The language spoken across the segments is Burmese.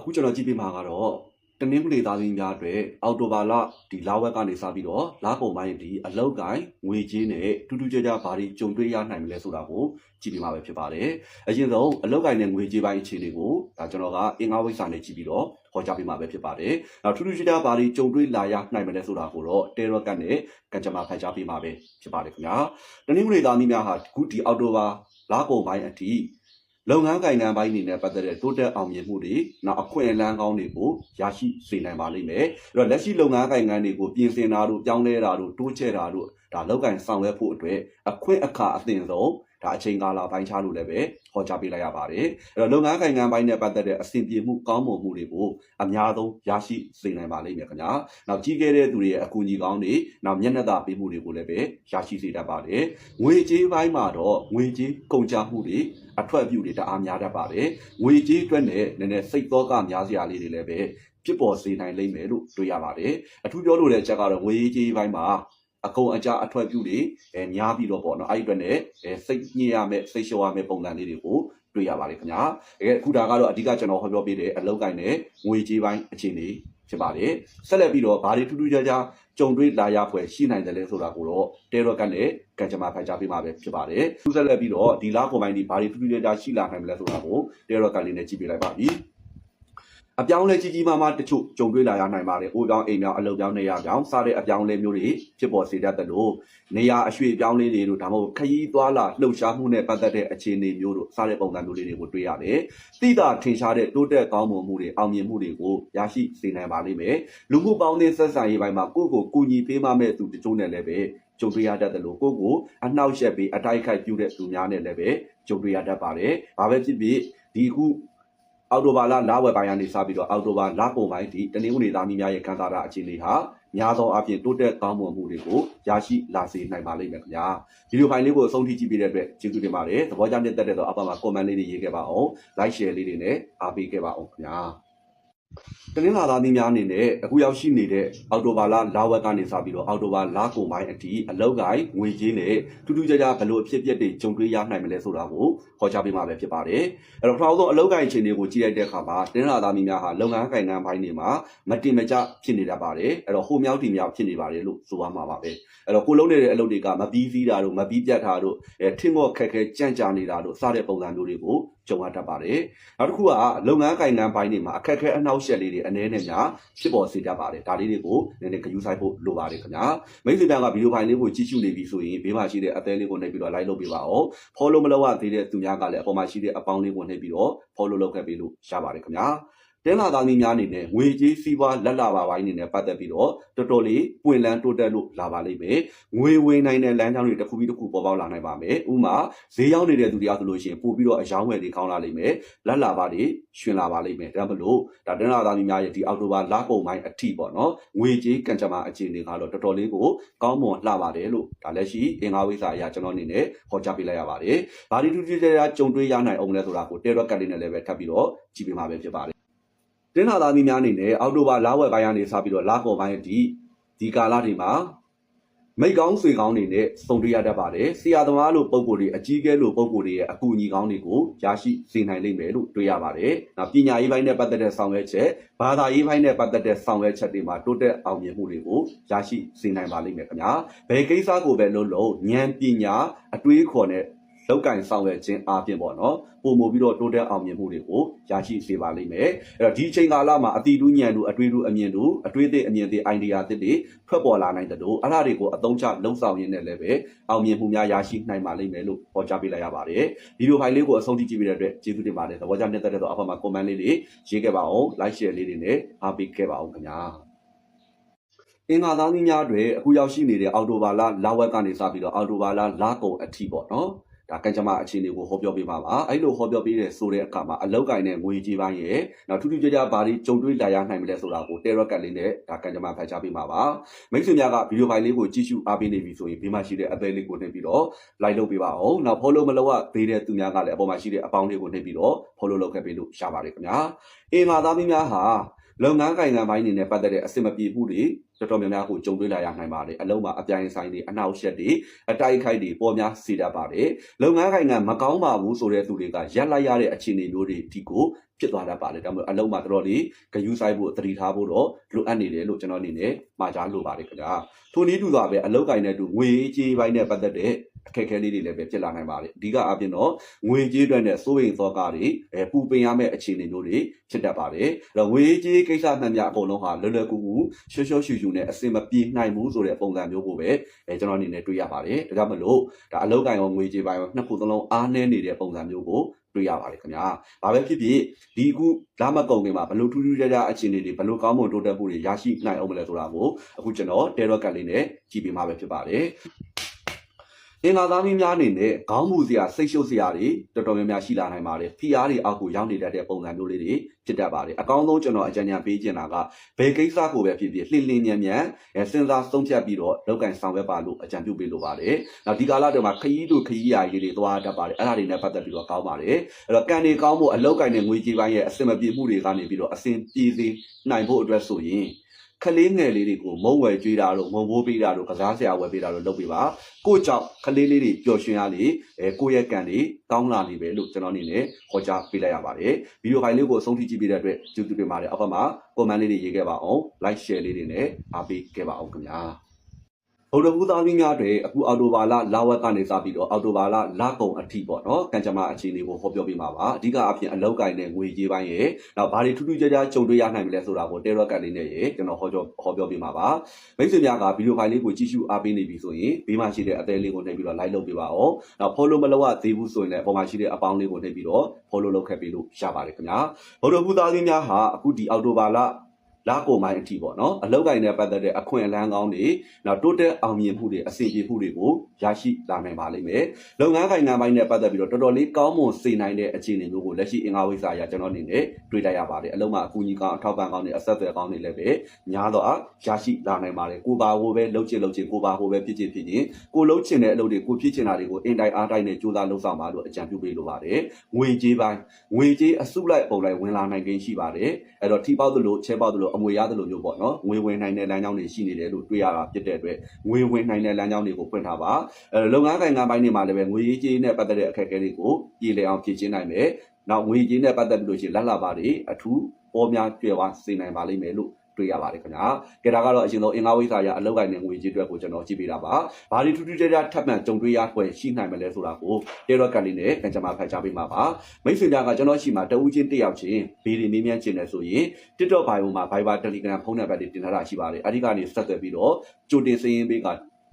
အခုကျွန်တော်ကြည့်ပြမှာကတော့တနင်္ဂနွေသားသမီးများအတွက်အော်တိုဘာလဒီလာဝက်ကနေစပြီးတော့လာကုန်ပိုင်းဒီအလောက်ကိုင်းငွေကြေးနဲ့တူတူကြကြဘာတွေကြုံတွေ့ရနိုင်မလဲဆိုတာကိုကြည့်ပြမှာပဲဖြစ်ပါတယ်။အရင်ဆုံးအလောက်ကိုင်းနဲ့ငွေကြေးပိုင်းအခြေအနေကိုဒါကျွန်တော်ကအင်္ဂါဝိဇ္ဇာနဲ့ကြည့်ပြီးတော့ဟောကြားပေးမှာပဲဖြစ်ပါတယ်။နောက်ထူးထူးခြားခြားဘာတွေကြုံတွေ့လာရနိုင်မလဲဆိုတာကိုတော့တေရော့ကတ်နဲ့ကံကြမ္မာဖတ်ကြားပေးမှာပဲဖြစ်ပါတယ်ခင်ဗျာ။တနင်္ဂနွေသားသမီးများဟာအခုဒီအော်တိုဘာလာကုန်ပိုင်းအထိ လုပ်ငန်းကိုင်ငံပိုင်းအနေနဲ့ပတ်သက်တဲ့တိုးတက်အောင်မြင်မှုတွေနောက်အခွင့်အလမ်းကောင်းတွေကိုရရှိစေနိုင်ပါလိမ့်မယ်။အဲ့တော့လက်ရှိလုပ်ငန်းကိုင်ငံတွေကိုပြင်ဆင်တာတို့ပြောင်းလဲတာတို့တိုးချဲ့တာတို့ဒါလောက်ကင်ဆောင်ရွက်ဖို့အတွက်အခွင့်အခါအသင့်ဆုံး ဒါအချိန်ကာလပိုင်းခြားလို့လည်းပဲဟောကြားပေးလိုက်ရပါတယ်။အဲ့တော့လုပ်ငန်းကိုင်ငံပိုင်းနဲ့ပတ်သက်တဲ့အဆင်ပြေမှုကောင်းမွန်မှုတွေကိုအများဆုံးရရှိစေနိုင်ပါလိမ့်မယ်ခင်ဗျာ။နောက်ကြီးခဲ့တဲ့သူတွေရဲ့အကူအညီကောင်းတွေနောက်မျက်နှာသာပေးမှုတွေကိုလည်းပဲရရှိစေတတ်ပါတယ်။ငွေကြေးပိုင်းမှာတော့ငွေကြေးကုန်ကျမှုတွေအထွက်အပြုတွေတအားများတတ်ပါတယ်။ငွေကြေးအတွက်နဲ့နည်းနည်းစိတ်သောကများစရာလေးတွေလည်းပဲဖြစ်ပေါ်စေနိုင်လိမ့်မယ်လို့တွေ့ရပါတယ်။အထူးပြောလို့တဲ့အချက်ကတော့ငွေကြေးပိုင်းမှာ အကုန်အကြအထွက်ပြုတွေအဲများပြီးတော့ပေါ့နော်အဲ့ဒီအတွက်နဲ့အဲစိတ်ညစ်ရမယ်စိတ်လျှော့ရမယ်ပုံစံလေးတွေကိုတွေ့ရပါတယ်ခင်ဗျာတကယ်အခုဒါကတော့အဓိကကျွန်တော်ဟောပြောပေးတဲ့အလောက်ကိုင်းနဲ့ငွေကြေးပိုင်းအခြေအနေဖြစ်ပါတယ်ဆက်လက်ပြီးတော့ဘာတွေထူးထူးခြားခြားကြုံတွေ့လာရဖွယ်ရှိနိုင်တယ်လဲဆိုတာကိုတော့တေရော့ကတ်နဲ့ကံကြမ္မာဖတ်ကြားပေးမှာပဲဖြစ်ပါတယ်သူဆက်လက်ပြီးတော့ဒီလားကွန်ပိုင်းဒီဘာတွေထူးထူးခြားခြားရှိလာနိုင်မလဲဆိုတာကိုတေရော့ကတ်လေးနဲ့ကြည့်ပေးလိုက်ပါပြီ အပြောင်းလဲကြီးကြီးမားမားတချို့ကြုံတွေ့လာရနိုင်ပါတယ်။အိုးပြောင်းအိမ်ပြောင်းအလုပ်ပြောင်းနေရပြောင်းစတဲ့အပြောင်းလဲမျိုးတွေဖြစ်ပေါ်စေတတ်တယ်လို့နေရာအရွှေ့ပြောင်းလဲတွေတို့ဒါမှမဟုတ်ခရီးသွားလာလှုပ်ရှားမှုနဲ့ပတ်သက်တဲ့အခြေအနေမျိုးတို့စတဲ့ပုံစံမျိုးလေးတွေကိုတွေ့ရတယ်။တိတာထင်ရှားတဲ့တိုးတက်ကောင်းမွန်မှုတွေအောင်မြင်မှုတွေကိုရရှိစေနိုင်ပါလိမ့်မယ်။လူမှုပေါင်းသင်းဆက်ဆံရေးပိုင်းမှာကိုယ့်ကိုကူညီပေးမှမဲ့သူတချို့နဲ့လည်းပဲကြုံတွေ့ရတတ်တယ်လို့ကိုယ့်ကိုအနှောက်ယှက်ပြီးအတိုက်ခိုက်ပြုတဲ့သူများနဲ့လည်းပဲကြုံတွေ့ရတတ်ပါတယ်။ဘာပဲဖြစ်ဖြစ်ဒီအခု အော်တိုဘာလလာဝယ်ပိုင်းကနေစပြီးတော့အော်တိုဘာလကုန်ပိုင်းဒီတနင်္ဂနွေသားများရဲ့ခံစားတာအခြေအနေဟာများသောအားဖြင့်တိုးတက်ကောင်းမွန်မှုတွေကိုရရှိလာစေနိုင်ပါလိမ့်မယ်ခင်ဗျာဗီဒီယိုဖိုင်လေးကိုအဆုံးထိကြည့်ပေးတဲ့အတွက်ကျေးဇူးတင်ပါတယ်သဘောကျတဲ့တက်တဲ့တော့အပမှာ comment လေးတွေရေးခဲ့ပါအောင် like share လေးတွေနဲ့အားပေးခဲ့ပါအောင်ခင်ဗျာ တနင်္လာသားသမီးများအနေနဲ့အခုရောက်ရှိနေတဲ့အော်တိုဘာလလာဝက်ကနေစပြီးတော့အော်တိုဘာလကုန်ပိုင်းအထိအလောက်ကိုင်းငွေကြေးနဲ့ထူးထူးခြားခြားဘယ်လိုအဖြစ်အပျက်တွေကြုံတွေ့ရနိုင်မလဲဆိုတာကိုဟောကြားပေးမှာပဲဖြစ်ပါတယ်။အဲ့တော့ပထမဆုံးအလောက်ကိုင်းအခြေအနေကိုကြည့်လိုက်တဲ့အခါမှာတနင်္လာသားသမီးများဟာလုပ်ငန်းကိုင်ငန်းပိုင်းတွေမှာမတင်မကျဖြစ်နေတတ်ပါတယ်။အဲ့တော့ဟိုမြောက်ဒီမြောက်ဖြစ်နေပါတယ်လို့ဆိုရမှာပါပဲ။အဲ့တော့ကိုလုံးနေတဲ့အလုပ်တွေကမပြီးစည်းတာတို့မပြီးပြတ်တာတို့အဲထင်းမော့ခက်ခဲကြန့်ကြာနေတာတို့စတဲ့ပုံစံမျိုးတွေကိုကြုံရတတ်ပါတယ်။နောက်တစ်ခုကလုပ်ငန်းကိုင်ငန်းပိုင်းတွေမှာအခက်အခဲအနှောက်အယှက်လေးတွေအနေနဲ့များဖြစ်ပေါ်စေတတ်ပါတယ်။ဒါလေးတွေကိုနည်းနည်းဂရုစိုက်ဖို့လိုပါတယ်ခင်ဗျာ။မိတ်ဆွေများကဗီဒီယိုဖိုင်လေးကိုကြည့်ရှုနေပြီဆိုရင်ဘေးမှာရှိတဲ့အသေးလေးကိုနှိပ်ပြီးတော့ like လုပ်ပေးပါဦး။ follow မလုပ်ရသေးတဲ့သူများကလည်းအပေါ်မှာရှိတဲ့အပေါင်းလေးကိုနှိပ်ပြီးတော့ follow လုပ်ခဲ့ပေးလို့ရပါတယ်ခင်ဗျာ။ တင်းလာသားမျိုးများအနေနဲ့ငွေကြေးစီးပွားလက်လာပါပိုင်းအနေနဲ့ပတ်သက်ပြီးတော့တော်တော်လေးပွင့်လန်းတိုးတက်လို့လာပါလိမ့်မယ်။ငွေဝင်နိုင်တဲ့လမ်းကြောင်းတွေတစ်ခုပြီးတစ်ခုပေါ်ပေါက်လာနိုင်ပါမယ်။ဥပမာဈေးရောက်နေတဲ့သူတွေအားဆိုလို့ရှိရင်ပို့ပြီးတော့အယောင်းဝယ်တွေကောင်းလာလိမ့်မယ်။လက်လာပါတွေရှင်လာပါလိမ့်မယ်။ဒါမလို့ဒါတင်းလာသားမျိုးများရဲ့ဒီအောက်တိုဘာလကုန်ပိုင်းအထိပေါ့နော်။ငွေကြေးကံကြမ္မာအခြေအနေကတော့တော်တော်လေးကိုကောင်းမွန်လှပါတယ်လို့ဒါလည်းရှိအင်္ဂါဝိဇ္ဇာအရာကျွန်တော်အနေနဲ့ဟောကြားပေးလိုက်ရပါတယ်။ဘာဒီတူတူကြကြကြုံတွေ့ရနိုင်အောင်လဲဆိုတာကိုတေရော့ကတ်လေးနဲ့လည်းပဲထပ်ပြီးတော့ကြည့်ပေးမှာပဲဖြစ်ပါတယ် တင်းလာသားသမီးများအနေနဲ့အောက်တိုဘာလာဝက်ပိုင်းကနေစပြီးတော့လာကော်ပိုင်းအထိဒီကာလတွေမှာမိတ်ကောင်းဆွေကောင်းတွေနဲ့စုံတွေ့ရတတ်ပါတယ်။ဆရာသမားလို့ပုံကိုယ်တွေအကြီးကဲလို့ပုံကိုယ်တွေရဲ့အကူအညီကောင်းတွေကိုရရှိစေနိုင်လိမ့်မယ်လို့တွေ့ရပါတယ်။နောက်ပညာရေးပိုင်းနဲ့ပတ်သက်တဲ့ဆောင်ရွက်ချက်ဘာသာရေးပိုင်းနဲ့ပတ်သက်တဲ့ဆောင်ရွက်ချက်တွေမှာတိုးတက်အောင်မြင်မှုတွေကိုရရှိစေနိုင်ပါလိမ့်မယ်ခင်ဗျာ။ဘယ်ကိစ္စကိုပဲလုပ်လို့ဉာဏ်ပညာအတွေးခေါ်နဲ့ လောက်ကင်ဆောင်ရွက်ခြင်းအပြင်ပေါ့နော်ပုံမူပြီးတော့တိုးတက်အောင်မြင်မှုတွေကိုရရှိစေပါလိမ့်မယ်အဲ့တော့ဒီအချိန်ကာလမှာအတီတူးညံတူအတွေးတူအမြင်တူအတွေးသိအမြင်သိ idea သစ်တွေထွက်ပေါ်လာနိုင်တယ်လို့အဲ့ဒါတွေကိုအသုံးချလုံဆောင်ရင်းနဲ့လည်းပဲအောင်မြင်မှုများရရှိနိုင်ပါလိမ့်မယ်လို့ဟောကြားပေးလိုက်ရပါတယ်ဗီဒီယိုဖိုင်လေးကိုအဆုံးထိကြည့်ပြီးတဲ့အတွက်ကျေးဇူးတင်ပါတယ်သဘောကျနေတဲ့တဲ့တော့အဖက်မှာ comment လေးတွေရေးခဲ့ပါအောင် like share လေးတွေနဲ့အားပေးခဲ့ပါအောင်ခင်ဗျာအင်္ဂါသားကြီးများတွေအခုရောက်ရှိနေတဲ့အော်တိုဘာလလာဝက်ကနေစပြီးတော့အော်တိုဘာလလာကုန်အထိပေါ့နော် ဒါကံကြမ္မာအခြေအနေကိုဟောပြောပေးပါပါအဲ့လိုဟောပြောပေးတဲ့ဆိုတဲ့အခါမှာအလောက်ကင်နဲ့ငွေကြီးပိုင်းရဲ့နောက်ထူးထူးခြားခြားဘာတွေကြုံတွေ့လာရနိုင်မလဲဆိုတာကိုတေရော့ကတ်လေးနဲ့ဒါကံကြမ္မာဖတ်ကြားပေးပါပါမိတ်ဆွေများကဗီဒီယိုဖိုင်လေးကိုကြည့်ရှုအားပေးနေပြီဆိုရင်ဘေးမှာရှိတဲ့အသေးလေးကိုနှိပ်ပြီးတော့ like လုပ်ပေးပါအောင်နောက် follow မလုပ်ရသေးတဲ့သူများကလည်းအပေါ်မှာရှိတဲ့အပေါင်းလေးကိုနှိပ်ပြီးတော့ follow လုပ်ခဲ့ပေးလို့ရပါတယ်ခင်ဗျာအင်္ဂါသားမင်းများဟာ လုပ်ငန်းကိုင်ငံပိုင်းအနေနဲ့ပတ်သက်တဲ့အဆင်မပြေမှုတွေတော်တော်များများကိုကြုံတွေ့လာရနိုင်ပါတယ်အလုံးမှာအပြိုင်ဆိုင်တွေအနောက်ရှက်တွေအတိုက်ခိုက်တွေပေါ်များစေတတ်ပါတယ်လုပ်ငန်းကိုင်ငံမကောင်းပါဘူးဆိုတဲ့သူတွေကရက်လိုက်ရတဲ့အခြေအနေမျိုးတွေဒီကိုဖြစ်သွားတတ်ပါတယ်ဒါမှမဟုတ်အလုံးမှာတော်တော်လေးဂယူးဆိုင်ဖို့သတိထားဖို့တော့လိုအပ်နေတယ်လို့ကျွန်တော်အနေနဲ့မှာကြားလိုပါတယ်ခင်ဗျာထိုနည်းတူစွာပဲအလုံးကိုင်တဲ့သူငွေကြေးပိုင်းနဲ့ပတ်သက်တဲ့ အခက်အခဲလေးတွေလည်းပဲဖြစ်လာနိုင်ပါတယ်အဓိကအပြင်တော့ငွေကြေးအတွက်နဲ့စိုးရိမ်သောကတွေအဲပူပင်ရမယ့်အခြေအနေမျိုးတွေဖြစ်တတ်ပါတယ်အဲ့တော့ငွေကြေးကိစ္စမှန်များအကုန်လုံးဟာလွယ်လွယ်ကူကူရှော့ရှော့ရှူရှူနဲ့အစင်မပြေနိုင်ဘူးဆိုတဲ့ပုံစံမျိုးကိုပဲအဲကျွန်တော်အနေနဲ့တွေ့ရပါတယ်ဒါကြောင့်မလို့ဒါအလောက်ကိုင်ရောငွေကြေးပိုင်းရောနှစ်ခုသလုံးအားနည်းနေတဲ့ပုံစံမျိုးကိုတွေ့ရပါတယ်ခင်ဗျာ။ဘာပဲဖြစ်ဖြစ်ဒီအခုလာမကုံခင်မှာဘလို့ထူးထူးခြားခြားအခြေအနေတွေဘလို့ကောင်းမွန်တိုးတက်မှုတွေရရှိနိုင်အောင်မလဲဆိုတာကိုအခုကျွန်တော်တဲရော့ကတ်လေးနဲ့ကြည့်ပေးမှာပဲဖြစ်ပါတယ်။ အင်္ဂါသားမင်းများအနေနဲ့ခေါင်းမူစရာစိတ်ရှုပ်စရာတွေတော်တော်များများရှိလာနိုင်ပါတယ်။ဖိအားတွေအောက်ကိုရောက်နေတတ်တဲ့ပုံစံမျိုးလေးတွေဖြစ်တတ်ပါတယ်။အကောင်းဆုံးကျွန်တော်အကြံဉာဏ်ပေးချင်တာကဘယ်ကိစ္စကိုပဲဖြစ်ဖြစ်လှင်လှင်မြန်မြန်အဲစဉ်းစားဆုံးဖြတ်ပြီးတော့လောက်ကင်ဆောင်ရွက်ပါလို့အကြံပြုပေးလိုပါတယ်။နောက်ဒီကာလတွေမှာခရီးတို့ခရီးရာကြီးတွေသွားတတ်ပါတယ်။အဲ့ဒါတွေနဲ့ပတ်သက်ပြီးတော့ကောင်းပါတယ်။အဲ့တော့ကံတွေကောင်းဖို့အလောက်ကင်တဲ့ငွေကြေးပိုင်းရဲ့အစင်မပြေမှုတွေကနေပြီးတော့အစင်ပြေစေနိုင်ဖို့အတွက်ဆိုရင် ခလေးငယ်လေးတွေကိုမုံဝယ်ကျွေးတာတို့မုံဘိုးပေးတာတို့ကစားဆရာဝယ်ပေးတာတို့လုပ်ပေးပါကိုကြောင့်ခလေးလေးတွေပျော်ရွှင်ရလေအဲကိုရဲ့ကံတွေကောင်းလာနေပဲလို့ကျွန်တော်အနေနဲ့ဟောကြားပေးလိုက်ရပါတယ်ဗီဒီယိုဖိုင်လေးကိုအဆုံးထိကြည့်ပေးတဲ့အတွက်ကျေးဇူးတင်ပါတယ်အောက်ဘက်မှာ comment လေးတွေရေးခဲ့ပါအောင် like share လေးတွေနဲ့အားပေးခဲ့ပါအောင်ခင်ဗျာ ဗုဒ္ဓဘုသားကြီးများတွေအခုအော်တိုဘာလလာဝက်ကနေစပြီးတော့အော်တိုဘာလလကုံအထိပေါ့နော်ကံကြမ္မာအခြေအနေကိုဟောပြောပြမှာပါအဓိကအဖြစ်အလောက်ကင်တဲ့ငွေကြေးပိုင်းရဲ့နောက်ဘာတွေထူးထူးခြားခြားကြုံတွေ့ရနိုင်မလဲဆိုတာကိုတဲရော့ကန်လေးနဲ့ရေကျွန်တော်ဟောပြောဟောပြောပြမှာပါမိတ်ဆွေများကဗီဒီယိုဖိုင်လေးကိုကြည့်ရှုအားပေးနေပြီဆိုရင်ဘေးမှာရှိတဲ့အသေးလေးကိုနှိပ်ပြီးတော့ like လုပ်ပေးပါအောင်နောက် follow မလုပ်ရသေးဘူးဆိုရင်လည်းအပေါ်မှာရှိတဲ့အပေါင်းလေးကိုနှိပ်ပြီးတော့ follow လုပ်ခဲ့ပေးလို့ရပါတယ်ခင်ဗျာဗုဒ္ဓဘုသားကြီးများဟာအခုဒီအော်တိုဘာလ လာကိုမိုင်းအထိပေါ့နော်အလောက်ကိုင်းနဲ့ပတ်သက်တဲ့အခွင့်အလမ်းကောင်းတွေနောက်တိုးတက်အောင်မြင်မှုတွေအစီအပြေမှုတွေကိုရရှိလာနိုင်ပါလိမ့်မယ်လုပ်ငန်းကိုင်ငံပိုင်းနဲ့ပတ်သက်ပြီးတော့တော်တော်လေးကောင်းမွန်စေနိုင်တဲ့အခြေအနေမျိုးကိုလက်ရှိအင်္ဂါဝိဇ္ဇာအရကျွန်တော်အနေနဲ့တွေ့လိုက်ရပါတယ်အလုံးမှာအကူအညီကောင်းအထောက်ပံ့ကောင်းတွေအဆက်အသွယ်ကောင်းတွေလည်းပဲများတော့ရရှိလာနိုင်ပါတယ်ကိုပါဟိုပဲလှုပ်ချင်လှုပ်ချင်ကိုပါဟိုပဲဖြစ်ချင်ဖြစ်ချင်ကိုလှုပ်ချင်တဲ့အလုပ်တွေကိုဖြစ်ချင်တာတွေကိုအင်တိုင်းအားတိုင်းနဲ့ကြိုးစားလှုပ်ဆောင်ပါလို့အကြံပြုပေးလိုပါတယ်ငွေကြေးပိုင်းငွေကြေးအစုလိုက်ပုံလိုက်ဝင်လာနိုင်ခြင်းရှိပါတယ်အဲ့တော့ထိပေါက်သလိုချဲပေါက်သလိုအမွေရသလိုမျိုးပေါ့နော်ငွေဝင်နိုင်တဲ့လမ်းကြောင်းတွေရှိနေတယ်လို့တွေ့ရတာဖြစ်တဲ့အတွက်ငွေဝင်နိုင်တဲ့လမ်းကြောင်းတွေကိုဖွင့်ထားပါအဲလုပ်ငန်းကိုင်ငံပိုင်းတွေမှာလည်းပဲငွေရေးကြေးနဲ့ပတ်သက်တဲ့အခက်အခဲတွေကိုပြည်လည်အောင်ဖြည့်ချင်းနိုင်မယ်နောက်ငွေကြေးနဲ့ပတ်သက်ပြီးလို့ရှိရင်လက်လာပါတွေအထူးပေါ်များကျွယ်ဝစေနိုင်ပါလိမ့်မယ်လို့ တွေ့ရပါတယ်ခင်ဗျာ။ကြဒါကတော့အရင်ဆုံးအင်္ဂါဝိဇ္ဇာရအလောက်ကိုင်းတဲ့ငွေကြေးအတွက်ကိုကျွန်တော်ကြည့်ပေးတာပါ။ဘာဒီထူးထူးခြားခြားထပ်မံကြုံတွေ့ရဖွယ်ရှိနိုင်မလဲဆိုတာကိုတေရော့ကန်လေးနဲ့ကံကြမ္မာဖတ်ကြားပေးမှာပါ။မိတ်ဆွေများကကျွန်တော်ရှိမှာတဦးချင်းတစ်ယောက်ချင်းဗီဒီမေးမြန်းခြင်းနဲ့ဆိုရင် TikTok bio မှာ Viber Telegram ဖုန်းနံပါတ်တွေတင်ထားတာရှိပါတယ်။အဲဒီကနေဆက်သွယ်ပြီးတော့ကြိုတင်စည်ရင်းပေးက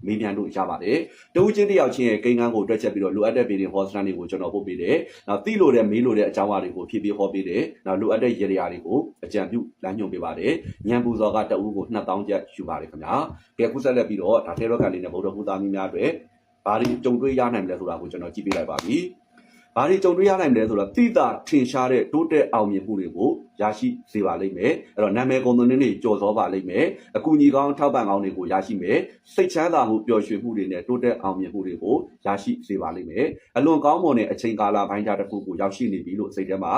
မေးမြန်းလို့ရပါတယ်။တဦးချင်းတစ်ယောက်ချင်းရဲ့ကိန်းဂန်းကိုတွက်ချက်ပြီးတော့လိုအပ်တဲ့ဗီဒီယိုဟောစတန်တွေကိုကျွန်တော်ပို့ပေးတယ်။နောက်သိလို့တဲ့မေးလို့တဲ့အကြောင်းအရာတွေကိုဖြည့်ပြဟောပေးတယ်။နောက်လိုအပ်တဲ့ရေရာတွေကိုအကြံပြုလမ်းညွှန်ပေးပါတယ်။ညံပူစော်ကတဦးကို2000ကျပ်ယူပါတယ်ခင်ဗျာ။ကဲခုဆက်လက်ပြီးတော့ဒါထဲရော့ကန်လေးနဲ့ဗုဒ္ဓဟူသားမျိုးများအတွက်ဘာတွေကြုံတွေ့ရနိုင်မလဲဆိုတာကိုကျွန်တော်ကြည့်ပြလိုက်ပါပြီ။ ဘာတွေကြုံတွေ့ရနိုင်မလဲဆိုတော့တိတာထင်ရှားတဲ့တိုးတက်အောင်မြင်မှုတွေကိုရရှိစေပါလိမ့်မယ်အဲ့တော့နာမည်ကုန်သွင်းတွေကြော်စောပါလိမ့်မယ်အကူအညီကောင်းထောက်ပံ့ကောင်းတွေကိုရရှိမယ်စိတ်ချမ်းသာမှုပျော်ရွှင်မှုတွေနဲ့တိုးတက်အောင်မြင်မှုတွေကိုရရှိစေပါလိမ့်မယ်အလွန်ကောင်းမွန်တဲ့အချိန်ကာလပိုင်းခြားတစ်ခုကိုရောက်ရှိနေပြီလို့စိတ်ထဲမှာ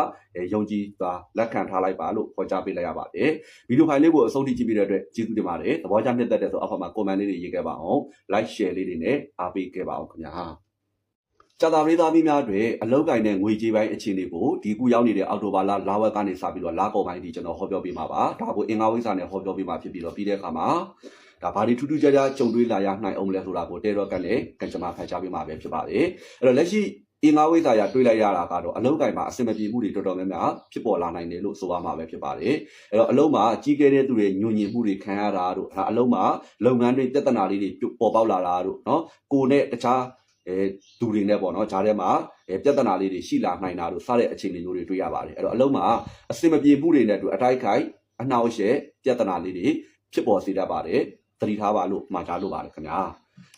ယုံကြည်စွာလက်ခံထားလိုက်ပါလို့ခေါ်ကြားပေးလိုက်ရပါတယ်ဗီဒီယိုဖိုင်လေးကိုအဆုံးထိကြည့်ပြီးတဲ့အတွက်ကျေးဇူးတင်ပါတယ်သဘောကျမြတ်သက်တဲ့ဆိုအောက်မှာ comment လေးတွေရေးခဲ့ပါအောင် like share လေးတွေနဲ့အားပေးခဲ့ပါအောင်ခင်ဗျာ ကြာသာရေးသားပြီးများတွင်အလောက်ကိုင်းတဲ့ငွေကြေးပိုင်းအခြေအနေကိုဒီခုရောက်နေတဲ့အောက်တိုဘာလလာဝက်ကနေစပြီးတော့လာကော်ပိုင်းဒီကျွန်တော်ဟောပြောပေးမှာပါဒါကိုအင်္ဂါဝိဇ္ဇာနဲ့ဟောပြောပေးမှာဖြစ်ပြီးတော့ပြီးတဲ့အခါမှာဒါဘာတွေထူးထူးခြားခြားကြုံတွေ့လာရနိုင်အောင်မလဲဆိုတာကိုတဲတော့ကလည်းကံကြမ္မာဖန်ချပေးမှာပဲဖြစ်ပါတယ်အဲ့တော့လက်ရှိအင်္ဂါဝိဇ္ဇာရတွေ့လိုက်ရတာကတော့အလောက်ကိုင်းမှာအစင်မပြေမှုတွေတော်တော်များများဖြစ်ပေါ်လာနိုင်တယ်လို့ဆိုရမှာပဲဖြစ်ပါတယ်အဲ့တော့အလောက်မှာကြီးကဲတဲ့သူတွေညွညင်မှုတွေခံရတာတို့ဒါအလောက်မှာလုပ်ငန်းတွေပြဿနာလေးတွေပေါ်ပေါက်လာတာတို့နော်ကိုနဲ့တခြား အဲသူတွေနဲ့ပေါ့နော်ဂျားထဲမှာအဲပြဿနာလေးတွေရှိလာနိုင်တာလို့စတဲ့အခြေအနေမျိုးတွေတွေ့ရပါတယ်အဲ့တော့အလုံးမှာအစင်မပြေမှုတွေနဲ့အတူအတိုက်ခိုက်အနှောက်အယှက်ပြဿနာလေးတွေဖြစ်ပေါ်စေတတ်ပါတယ်သတိထားပါလို့မှာကြားလို့ပါတယ်ခင်ဗျာ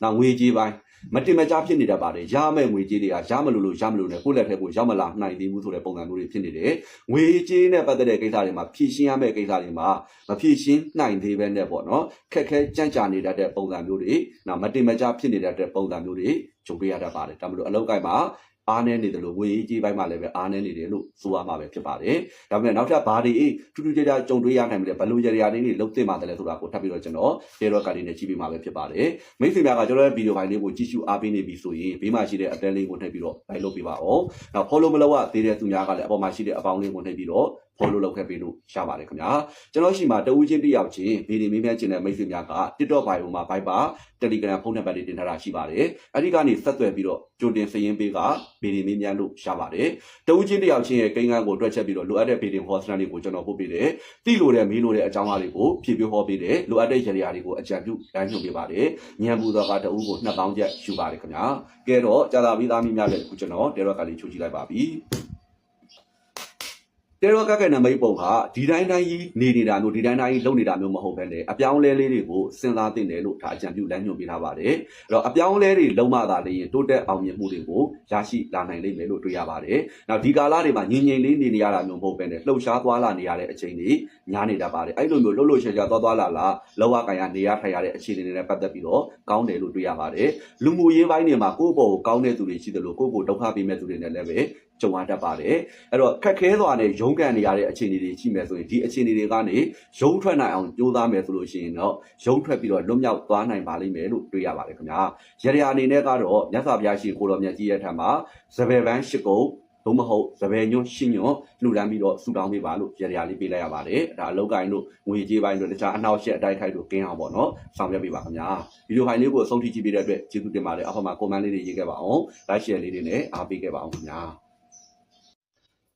နောက်ငွေကြေးပိုင်းမတင်မကြားဖြစ်နေတတ်ပါတယ်ရမယ့်ငွေကြေးတွေကရမလို့လို့ရမလို့နဲ့ကိုယ့်လက်ထဲကိုရောက်မလာနိုင်သေးဘူးဆိုတဲ့ပုံစံမျိုးတွေဖြစ်နေတယ်ငွေကြေးနဲ့ပတ်သက်တဲ့ကိစ္စတွေမှာဖြည့်ရှင်းရမယ့်ကိစ္စတွေမှာမဖြည့်ရှင်းနိုင်သေးပဲနဲ့ပေါ့နော်ခက်ခဲကြန့်ကြာနေတတ်တဲ့ပုံစံမျိုးတွေနောက်မတင်မကြားဖြစ်နေတတ်တဲ့ပုံစံမျိုးတွေကြုံတွေ့ရတတ်ပါတယ်ဒါမလို့အလောက်ကိုက်မှာ အားနည်းနေတယ်လို့ငွေရေးကြေးပိုင်းမှာလည်းပဲအားနည်းနေတယ်လို့ဆိုရမှာပဲဖြစ်ပါတယ်ဒါပေမဲ့နောက်ထပ်ဘာတွေထူးထူးခြားခြားကြုံတွေ့ရနိုင်မလဲဘယ်လိုကြရာတွေတွေလုံးသိမှတယ်လဲဆိုတာကိုထပ်ပြီးတော့ကျွန်တော်တေရော့ကာဒီနဲ့ကြည့်ပြီးမှာပဲဖြစ်ပါတယ်မိတ်ဆွေများကကျွန်တော်ရဲ့ဗီဒီယိုဖိုင်လေးကိုကြည့်ရှုအားပေးနေပြီဆိုရင်ဘေးမှာရှိတဲ့အတန်းလေးကိုနှိပ်ပြီးတော့ like လုပ်ပေးပါအောင်နောက် follow မလုပ်ရသေးတဲ့သူများကလည်းအပေါ်မှာရှိတဲ့အပေါင်းလေးကိုနှိပ်ပြီးတော့ follow လုပ်ခဲ့ပေးလို့ရပါတယ်ခင်ဗျာကျွန်တော်ရှိမှာတဦးချင်းတစ်ယောက်ချင်းဗီဒီမေးမြန်းခြင်းတဲ့မိတ်ဆွေများက TikTok bio မှာ Viber Telegram ဖုန်းနံပါတ်တွေတင်ထားတာရှိပါတယ်အဲ့ဒီကနေဆက်သွယ်ပြီးတော့ကြိုတင်စရင်ပေးကဗီဒီမေးမြန်းလို့ရပါတယ်တဦးချင်းတစ်ယောက်ချင်းရဲ့ကိန်းဂန်းကိုတွက်ချက်ပြီးတော့လိုအပ်တဲ့ဗီဒီဟောစနစ်တွေကိုကျွန်တော်ပို့ပေးတယ်တိလို့တဲ့မေးလို့တဲ့အကြောင်းအရာတွေကိုဖြည့်ပြဟောပေးတယ်လိုအပ်တဲ့ရည်ရည်တွေကိုအကြံပြုလမ်းညွှန်ပေးပါတယ်ညံပူတော်ကတဦးကို2000ကျပ်ယူပါတယ်ခင်ဗျာကဲတော့ကြာသာမိသားမိများလည်းအခုကျွန်တော်တေရော့ကလေးချိုးကြည့်လိုက်ပါပြီ တေရောကကနမိတ်ပုံဟာဒီတိုင်းတိုင်းကြီးနေနေတာမျိုးဒီတိုင်းတိုင်းကြီးလုပ်နေတာမျိုးမဟုတ်ဘဲနဲ့အပြောင်းအလဲလေးတွေကိုစဉ်းစားသင့်တယ်လို့ဒါအကြံပြုလမ်းညွှန်ပေးထားပါတယ်။အဲ့တော့အပြောင်းအလဲတွေလုံးမသာလေးရင်တိုးတက်အောင်မြင်မှုတွေကိုရရှိလာနိုင်လိမ့်မယ်လို့တွေ့ရပါတယ်။နောက်ဒီကာလတွေမှာငြိမ်ငြိမ်လေးနေနေရတာမျိုးမဟုတ်ဘဲနဲ့လှုပ်ရှားသွားလာနေရတဲ့အချိန်တွေများနေတတ်ပါတယ်။အဲ့လိုမျိုးလှုပ်လှုပ်ရှားရှားသွားသွားလာလာလောက်ရကန်ရနေရထိုင်ရတဲ့အခြေအနေတွေနဲ့ပတ်သက်ပြီးတော့ကောင်းတယ်လို့တွေ့ရပါတယ်။လူမှုရေးပိုင်းတွေမှာကိုယ့်ဘောကိုကောင်းတဲ့သူတွေရှိတယ်လို့ကိုယ့်ကိုဒုက္ခပေးမဲ့သူတွေနဲ့လည်းပဲ ကြုံရတတ်ပါတယ်။အဲ့တော့ခက်ခဲစွာနဲ့ရုန်းကန်နေရတဲ့အခြေအနေတွေရှိမယ်ဆိုရင်ဒီအခြေအနေတွေကနေရုန်းထွက်နိုင်အောင်ကြိုးစားမယ်ဆိုလို့ရှိရင်တော့ရုန်းထွက်ပြီးတော့လွတ်မြောက်သွားနိုင်ပါလိမ့်မယ်လို့တွေ့ရပါတယ်ခင်ဗျာ။ရရအနေနဲ့ကတော့မြတ်စွာဘုရားရှင်ကိုတော်မြတ်ကြီးရဲ့ထံမှာဇပယ်ပန်းရှိကုံဘုမဟုတ်ဇပယ်ညွန့်ရှင်းညွန့်လှူဒန်းပြီးတော့ဆူတောင်းပေးပါလို့ရရလေးပေးလိုက်ရပါတယ်။ဒါအလောက်ကိုင်းတို့ငွေကြေးပိုင်းတို့တခြားအနောက်ရှက်အတိုက်ခိုက်တို့ကင်းအောင်ပေါ့နော်ဆောင်ရွက်ပေးပါခင်ဗျာ။ဗီဒီယိုဖိုင်လေးကိုအဆုံးထိကြည့်ပေးတဲ့အတွက်ကျေးဇူးတင်ပါတယ်။အောက်မှာကွန်မန့်လေးတွေရေးခဲ့ပါအောင်။ like share လေးတွေနဲ့အားပေးခဲ့ပါအောင်ခင်ဗျာ။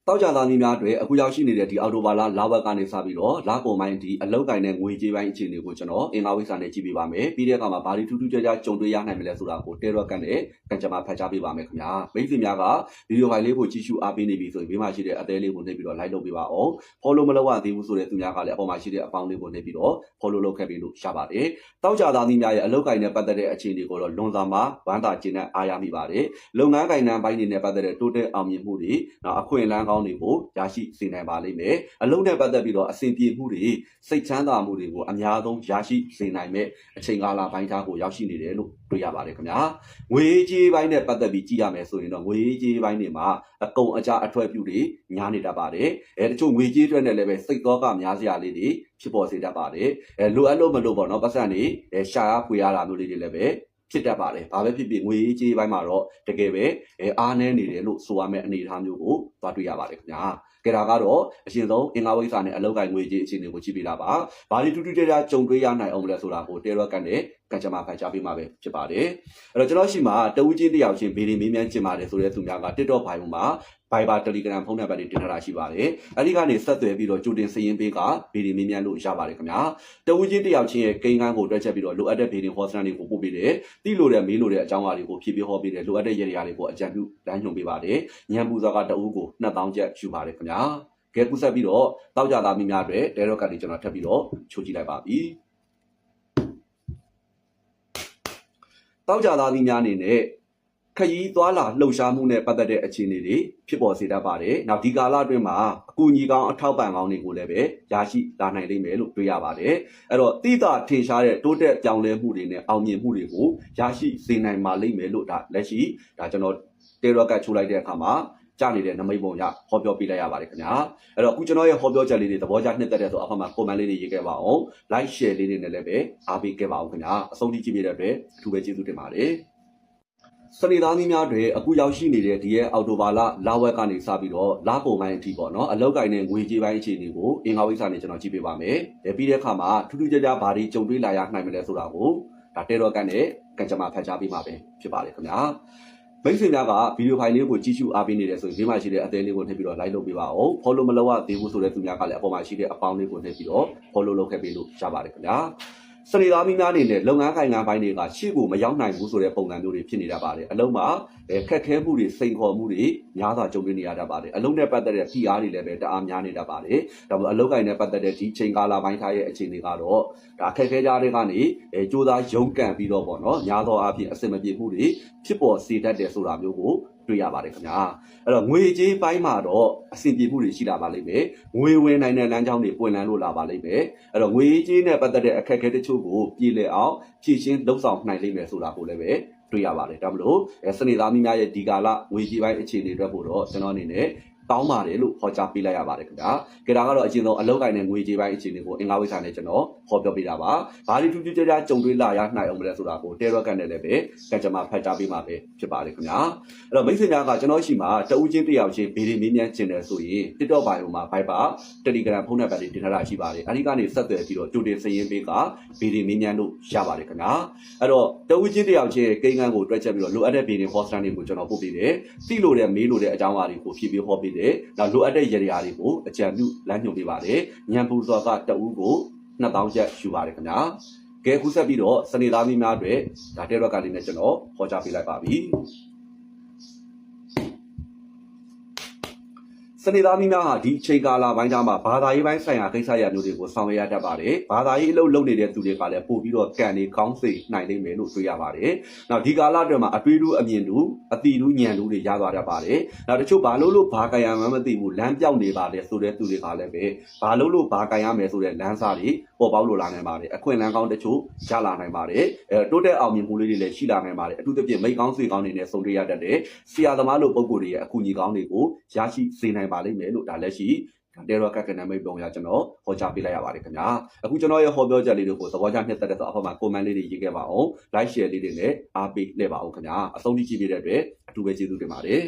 တောက်ကြသားသမီးများအတွက်အခုရောက်ရှိနေတဲ့ဒီအော်တိုဘာလလာဝက်ကနေစပြီးတော့လာကုန်ပိုင်းဒီအလောက်ကင်တဲ့ငွေကြေးပိုင်းအခြေအနေကိုကျွန်တော်အင်္ဂါဝိစာနဲ့ကြည့်ပေးပါမယ်ပြီးတဲ့အခါမှာဘာတွေထူးထူးခြားခြားကြုံတွေ့ရနိုင်မလဲဆိုတာကိုတဲရော့ကန်နဲ့ကန်ကြမှာဖတ်ကြားပေးပါမယ်ခင်ဗျာမိတ်ဆွေများကဗီဒီယိုဖိုင်လေးကိုကြည့်ရှုအားပေးနေပြီဆိုရင်ဘေးမှာရှိတဲ့အသေးလေးကိုနှိပ်ပြီးတော့ like လုပ်ပေးပါအောင် follow မလုပ်ရသေးဘူးဆိုတဲ့သူများကလည်းအပေါ်မှာရှိတဲ့အပေါင်းလေးကိုနှိပ်ပြီးတော့ follow လုပ်ခဲ့ပြီးလို့ရပါတယ်တောက်ကြသားသမီးများရဲ့အလောက်ကင်နဲ့ပတ်သက်တဲ့အခြေအနေကိုတော့လွန်စွာမှာဝမ်းသာကျဉ်းနဲ့အားရမိပါတယ်လုပ်ငန်းကိုင်နံပိုင်းတွေနဲ့ပတ်သက်တဲ့တိုးတက်အောင်မြင်မှုတွေနောက်အခွင့်အလမ်းကောင်းတွေကိုရရှိစေနိုင်ပါလိမ့်မယ်အလုံးနဲ့ပတ်သက်ပြီးတော့အဆင်ပြေမှုတွေစိတ်ချမ်းသာမှုတွေကိုအများဆုံးရရှိစေနိုင်မဲ့အချိန်ကာလပိုင်းခြားကိုရောက်ရှိနေတယ်လို့တွေ့ရပါတယ်ခင်ဗျာငွေကြေးပိုင်းနဲ့ပတ်သက်ပြီးကြည့်ရမယ်ဆိုရင်တော့ငွေကြေးပိုင်းတွေမှာအကုန်အကြအထွက်ပြုတွေများနေတတ်ပါတယ်အဲတချို့ငွေကြေးအတွက်နဲ့လည်းပဲစိတ်သောကများစရာလေးတွေဖြစ်ပေါ်စေတတ်ပါတယ်အဲလိုအပ်လို့မလို့ပေါ့နော်ပတ်စံတွေအဲရှာရဖွေရတာမျိုးလေးတွေလည်းပဲ ဖြစ်တတ်ပါတယ်။ဘာပဲဖြစ်ဖြစ်ငွေကြေးပိုင်းမှာတော့တကယ်ပဲအဲအားနည်းနေတယ်လို့ဆိုရမယ့်အနေအထားမျိုးကိုသွားတွေ့ရပါတယ်ခင်ဗျာ။ကဲဒါကတော့အရှင်ဆုံးအင်္ဂါဝိစာနဲ့အလောက်ကိုင်ငွေကြေးအခြေအနေကိုကြည့်ပြတာပါ။ဘာလို့တူတူကြကြကြုံတွေ့ရနိုင်အောင်မလဲဆိုတာကိုတေရော့ကန်နဲ့ကန်ချမာဖန်ချပေးမှာပဲဖြစ်ပါတယ်။အဲ့တော့ကျွန်တော်ရှိမှာတဦးချင်းတယောက်ချင်းဗီဒီမေးမြန်းချင်ပါတယ်ဆိုတဲ့သူများက TikTok ဘိုင်မှာ Viber Telegram ဖုန်းနံပါတ်တွေတင်ထားတာရှိပါတယ်။အဲဒီကနေဆက်သွယ်ပြီးတော့ကြိုတင်စည်ရင်းပေးကဗီဒီမေးမြန်းလို့ရပါတယ်ခင်ဗျာ။တဦးချင်းတယောက်ချင်းရဲ့ကိန်းကန်းကိုတွက်ချက်ပြီးတော့လိုအပ်တဲ့ဗီဒီဟောစနစ်တွေကိုပို့ပေးတယ်။တိလို့တဲ့မေးလို့တဲ့အကြောင်းအရာတွေကိုဖြည့်ပြဟောပေးတယ်လိုအပ်တဲ့ရည်ရည်တွေကိုအကြံပြုလမ်းညွှန်ပေးပါတယ်။ညံပူဇော်ကတဦးကို2000ကျပ်ယူပါတယ်ခင်ဗျာ။ကဲကူဆက်ပြီးတော့တောက်ကြသားမိများအတွက်တဲရော့ကတ်လေးကျွန်တော်ထပ်ပြီးတော့ချိုးကြည့်လိုက်ပါပြီ။တောက်ကြသားမိများအနေနဲ့ ခရီးသွားလာလှုပ်ရှားမှုနဲ့ပတ်သက်တဲ့အခြေအနေတွေဖြစ်ပေါ်စေတတ်ပါတယ်။နောက်ဒီကာလအတွင်းမှာအကူအညီကောင်းအထောက်ပံ့ကောင်းတွေကိုလည်းပဲရရှိလာနိုင်လိမ့်မယ်လို့တွေ့ရပါတယ်။အဲ့တော့တိတာထင်ရှားတဲ့တိုးတက်ပြောင်းလဲမှုတွေနဲ့အောင်မြင်မှုတွေကိုရရှိစေနိုင်ပါလိမ့်မယ်လို့ဒါလက်ရှိဒါကျွန်တော်တေရော့ကတ်ချိုးလိုက်တဲ့အခါမှာကြနေတဲ့နမိတ်ပုံရဟောပြောပေးလိုက်ရပါတယ်ခင်ဗျာအဲ့တော့အခုကျွန်တော်ရဲ့ဟောပြောချက်လေးတွေသဘောကျနှစ်သက်တဲ့ဆိုအဖက်မှာ comment လေးတွေရေးခဲ့ပါအောင် like share လေးတွေနဲ့လည်းပဲအားပေးခဲ့ပါအောင်ခင်ဗျာအဆုံးထိကြည့်ပြတဲ့အတွက်အထူးပဲကျေးဇူးတင်ပါတယ် စနေသားသမီးများတွေအခုရောက်ရှိနေတဲ့ဒီရဲ့အော်တိုဘာလလာဝက်ကနေစပြီးတော့လာပုံပိုင်းအထိပေါ့နော်အလောက်ကင်တဲ့ငွေကြေးပိုင်းအခြေအနေကိုအင်္ဂါဝိစာနဲ့ကျွန်တော်ကြည့်ပေးပါမယ်။ပြီးတဲ့အခါမှာထူးထူးခြားခြားဘာတွေကြုံတွေ့လာရနိုင်မလဲဆိုတာကိုဒါတဲတော့ကန်နဲ့ကန်ကြမှာဖတ်ကြားပေးမှာပဲဖြစ်ပါတယ်ခင်ဗျာ။မိတ်ဆွေများကဗီဒီယိုဖိုင်လေးကိုကြည့်ရှုအားပေးနေတယ်ဆိုရင်ဒီမှာရှိတဲ့အသေးလေးကိုနှိပ်ပြီးတော့ like လုပ်ပေးပါအောင် follow မလုပ်ရသေးဘူးဆိုတဲ့သူများကလည်းအပေါ်မှာရှိတဲ့အပေါင်းလေးကိုနှိပ်ပြီးတော့ follow လုပ်ခဲ့ပေးလို့ရပါတယ်ခင်ဗျာ စနေသားမိများအနေနဲ့လုပ်ငန်းခိုင်ငံပိုင်းတွေကရှေ့ကိုမရောက်နိုင်ဘူးဆိုတဲ့ပုံစံမျိုးတွေဖြစ်နေတတ်ပါတယ်အလုံးမှာခက်ခဲမှုတွေစိန်ခေါ်မှုတွေများစွာကြုံတွေ့နေရတတ်ပါတယ်အလုံးနဲ့ပတ်သက်တဲ့ PR တွေလည်းပဲတအားများနေတတ်ပါတယ်ဒါပေမဲ့အလုံးကိုင်နဲ့ပတ်သက်တဲ့ဒီချိန်ကာလပိုင်းထားရဲ့အခြေအနေကတော့ဒါခက်ခဲကြတဲ့ကနေအဲစူးစမ်းရုန်းကန်ပြီးတော့ပေါ့နော်များသောအားဖြင့်အစင်မပြေမှုတွေဖြစ်ပေါ်စေတတ်တယ်ဆိုတာမျိုးကို တွေ့ရပါတယ်ခင်ဗျာအဲ့တော့ငွေကြေးပိုင်းမှာတော့အဆင်ပြေမှုတွေရှိလာပါလိမ့်မယ်ငွေဝင်နိုင်တဲ့လမ်းကြောင်းတွေပွင့်လန်းလို့လာပါလိမ့်မယ်အဲ့တော့ငွေကြေးနဲ့ပတ်သက်တဲ့အခက်အခဲတချို့ကိုပြည်လည်အောင်ဖြည့်ရှင်းလှုပ်ဆောင်နိုင်လိမ့်မယ်ဆိုတာကိုလည်းပဲတွေ့ရပါတယ်ဒါမလို့အဲစနေသားမိများရဲ့ဒီကာလငွေကြီးပိုင်းအခြေအနေအတွက်ပို့တော့ကျွန်တော်အနေနဲ့ တောင်းပါတယ်လို့ဟောကြားပေးလိုက်ရပါတယ်ခင်ဗျာကြဒါကတော့အကျဉ်းဆုံးအလောက်ကိုင်းတဲ့ငွေကြီးပိုင်းအခြေအနေကိုအင်္ဂါဝိစာနဲ့ကျွန်တော်ဟောပြောပေးတာပါဘာဒီထူးထူးခြားခြားကြုံတွေ့လာရနိုင်အောင်မလဲဆိုတာကိုတဲရော့ကန်နဲ့လည်းပဲကံကြမ္မာဖတ်ကြားပေးမှာပဲဖြစ်ပါတယ်ခင်ဗျာအဲ့တော့မိတ်ဆွေများကကျွန်တော်ရှိမှာတဦးချင်းတစ်ယောက်ချင်းဗီဒီမေးမြန်းကျင်တယ်ဆိုရင် TikTok ဘိုင်မှာ Viber Telegram ဖုန်းနံပါတ်တွေတင်ထားတာရှိပါတယ်အဲဒီကနေဆက်သွယ်ပြီးတော့ကြိုတင်စည်ရင်းပေးကဗီဒီမေးမြန်းလို့ရပါတယ်ခင်ဗျာအဲ့တော့တဦးချင်းတစ်ယောက်ချင်းကိန်းဂန်းကိုတွက်ချက်ပြီးတော့လိုအပ်တဲ့ဗီဒီဟောစတန်တွေကိုကျွန်တော်ပို့ပေးတယ်သိလို့တဲ့မေးလို့တဲ့အကြောင်းအရာတွေကိုဖြည့်ပြီးဟောပေးတယ်နောက်လိုအပ်တဲ့ရရာတွေကိုအကြံပြုလမ်းညွှန်ပေးပါတယ်ညံပူစော်ကတဦးကို2000ကျပ်ယူပါတယ်ခင်ဗျာကဲခုဆက်ပြီးတော့စနေသားမီးများအတွက်ဒါတဲရော့ကလေးနဲ့ကျွန်တော်ဟောကြားပေးလိုက်ပါပြီ စနေသားမီးများဟာဒီအချိန်ကာလပိုင်းခြားမှာဘာသာရေးပိုင်းဆိုင်ရာကိစ္စရပ်မျိုးတွေကိုဆောင်ရွက်ရတတ်ပါတယ်။ဘာသာရေးအလုပ်လုပ်နေတဲ့သူတွေကလည်းပို့ပြီးတော့ကံနေကောင်းစိတ်နိုင်နိုင်မယ်လို့တွေ့ရပါတယ်။နောက်ဒီကာလအတွင်းမှာအတွေးတူအမြင်တူအတီတူညံတူတွေရသွားတတ်ပါတယ်။နောက်တချို့ဘာလို့လို့ဘာကံရမှန်းမသိဘူးလမ်းပြောက်နေပါလေဆိုတဲ့သူတွေကလည်းပဲဘာလို့လို့ဘာကံရမယ်ဆိုတဲ့လမ်းစာတွေပေါ်ပေါက်လို့လာနိုင်ပါတယ်။အခွင့်အလမ်းကောင်းတချို့ရလာနိုင်ပါတယ်။အဲတိုးတက်အောင်မြင်မှုလေးတွေလည်းရှိလာနိုင်ပါတယ်။အထူးသဖြင့်မိတ်ကောင်းဆွေကောင်းတွေနဲ့ဆုံတွေ့ရတတ်တဲ့ဆရာသမားလိုပုံကိုယ်တွေရဲ့အကူအညီကောင်းတွေကိုရရှိစေနိုင်ပါလိမ့်မယ်လို့ဒါလက်ရှိဒါတဲရောကက်ကနမိတ်ပုံရကျွန်တော်ဟောကြားပေးလိုက်ရပါတယ်ခင်ဗျာအခုကျွန်တော်ရဲ့ဟောပြောချက်လေးတွေကိုသဘောကျနှစ်သက်တဲ့ဆိုအဖက်မှာ comment လေးတွေရေးခဲ့ပါအောင် like share လေးတွေနဲ့အားပေးလဲပါအောင်ခင်ဗျာအဆုံးထိကြည့်ပေးတဲ့အတွက်အထူးပဲကျေးဇူးတင်ပါတယ်